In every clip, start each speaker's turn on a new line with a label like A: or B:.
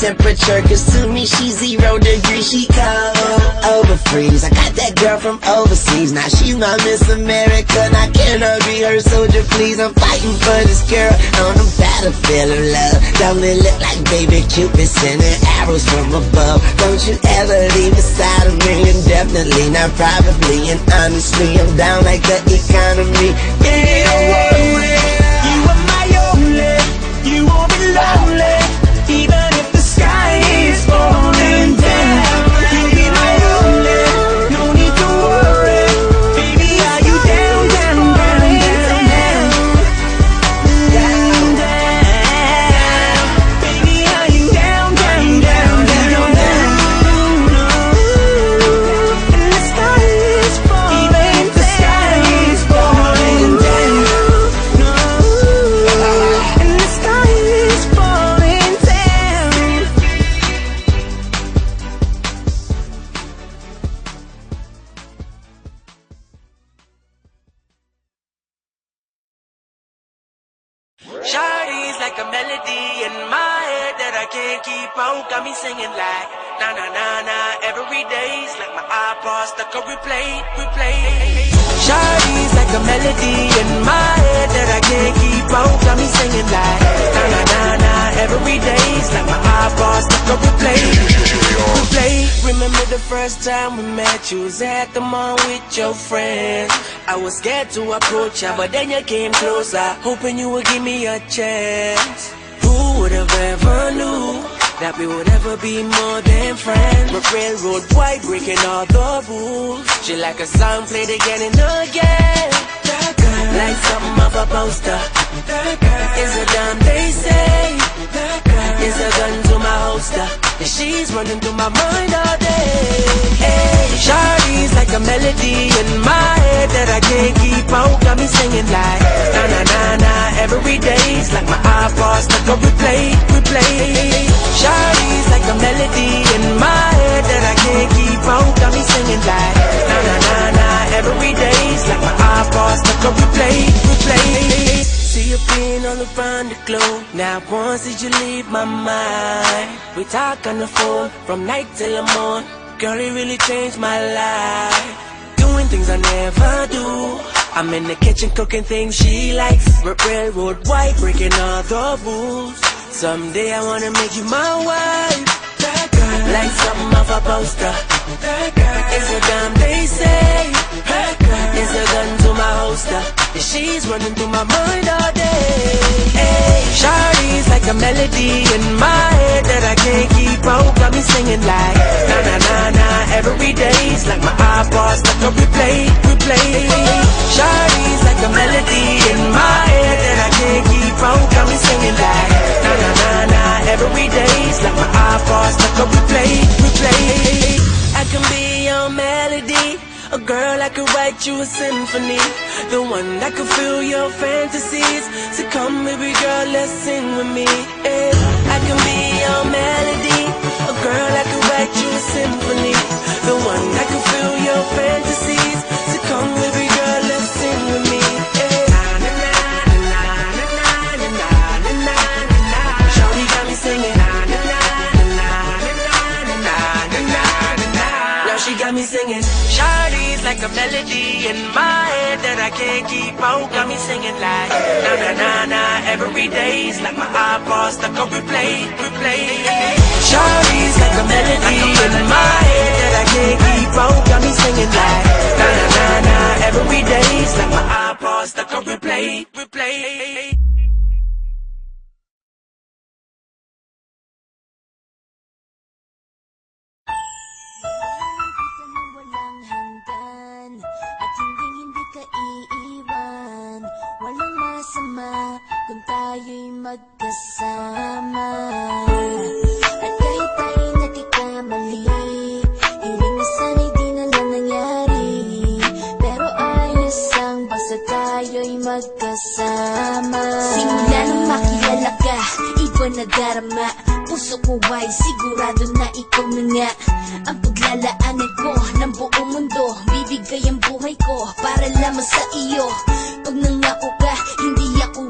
A: temperature. Cause to me she's zero degrees, she cold over freeze. I got that girl from overseas, now she's my Miss America. Now can I be her soldier, please? I'm fighting for this girl on the battlefield of love. Don't it look like baby Cupid sending arrows from above? Don't you ever leave the side of me, indefinitely, not probably. And honestly, I'm down like the economy. Yeah,
B: out. Got me singing like na na na na every day's like my iPod stuck on replay, replay. Shawty's like a melody in my head that I can't keep out. Got me singing like na na na na every day's like my iPod stuck on replay, replay. Remember the first time we met? You was at the mall with your friends. I was scared to approach ya, but then you came closer, hoping you would give me a chance. Who would have ever knew that we would ever be more than friends? We're railroad white, breaking all the rules. She like a song played again and again. Like something off a poster. Is a damn they say. Is a gun to my holster. And she's running through my mind all day. Hey, Shawty's like a melody in my head that I can't keep out. Got me singing like na na na na every day's like my iPod stuck on replay, replay. Shawty's like a melody in my head that I can't keep out. Got me singing like na na na na every day's like my iPod stuck on replay, replay. See you being all around the globe. Now once did you leave my mind? We talk on the phone from night till the morn. Girl, it really changed my life. Doing things I never do. I'm in the kitchen cooking things she likes. Railroad white, breaking all the rules. Someday I wanna make you my wife. Like something off a poster. It's a damn they say. It's a gun to my holster. She's running through my mind all day. Hey, Shawty's like a melody in my head that I can't keep out. Got me singing like na na na na every day's like my iPod stuck on replay. Girl I could write you a symphony. The one that could fill your fantasies. So come, baby girl, let's sing with me. Yeah. I can be your melody. A girl that could write you a symphony. The one that could fill your melody in my head that I can't keep out. Got me singing like na na na na every day's like my iPod stuck on replay, replay. Shawty's like a melody in my head that I can't keep out. Got me singing like na na na na every day's like my iPod stuck on replay, replay.
C: Tayo'y magkasama. At kahit tayo'y nagkakamali Iring na sana'y di na lang nangyari. Pero ayos ang basta tayo'y magkasama. Simula nang makilala ka Iba na darama. Puso ko ay sigurado na ikaw na nga. Ang paglalaanan ko ng buong mundo Bibigay ang buhay ko para lamang sa iyo. Pag nangako ka, hindi ako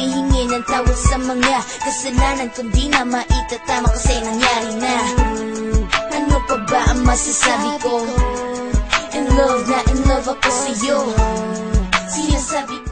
C: Humihingi ng tawad sa mga kasalanan Kundi na maitatama kasi nangyari na. Hmm. Ano pa ba ang masasabi ko? In love na in love ako sa'yo. Hmm. Sinasabi ko